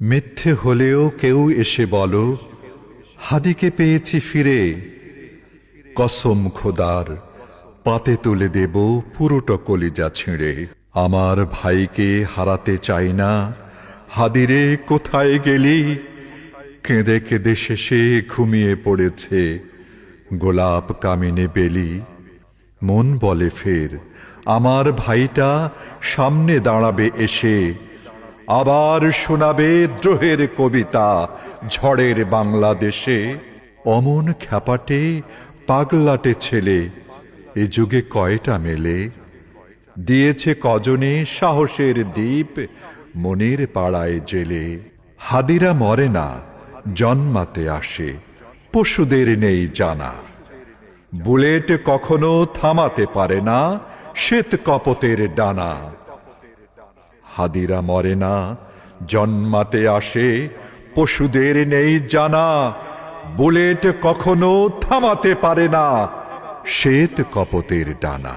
মিথ্যে হলেও কেউ এসে বলো, হাদিকে পেয়েছি ফিরে। কসম খোদার, পাতে তুলে দেব পুরোটা কলিজা ছিঁড়ে। আমার ভাইকে হারাতে চাই না, হাদিরে কোথায় গেলি? কেঁদে কেঁদে শেষে ঘুমিয়ে পড়েছে, গোলাপ কামিনে বেলি। মন বলে ফের, আমার ভাইটা সামনে দাঁড়াবে এসে। আবার শোনাবে দ্রোহের কবিতা। ঝড়ের বাংলাদেশে অমন খ্যাপাটে পাগলাটে ছেলে। এ যুগে কয়টা মেলে? দিয়েছে কজনে সাহসের দ্বীপ, মনের পাড়ায় জেলে। হাদিরা মরে না, জন্মাতে আসে, পশুদের নেই জানা। বুলেট কখনো থামাতে পারে না, শ্বেত কপতের ডানা। হাদিরা মরে না, জন্মাতে আসে, পশুদের নেই জানা, বুলেট কখনো থামাতে পারে না, শ্বেত কপতের ডানা।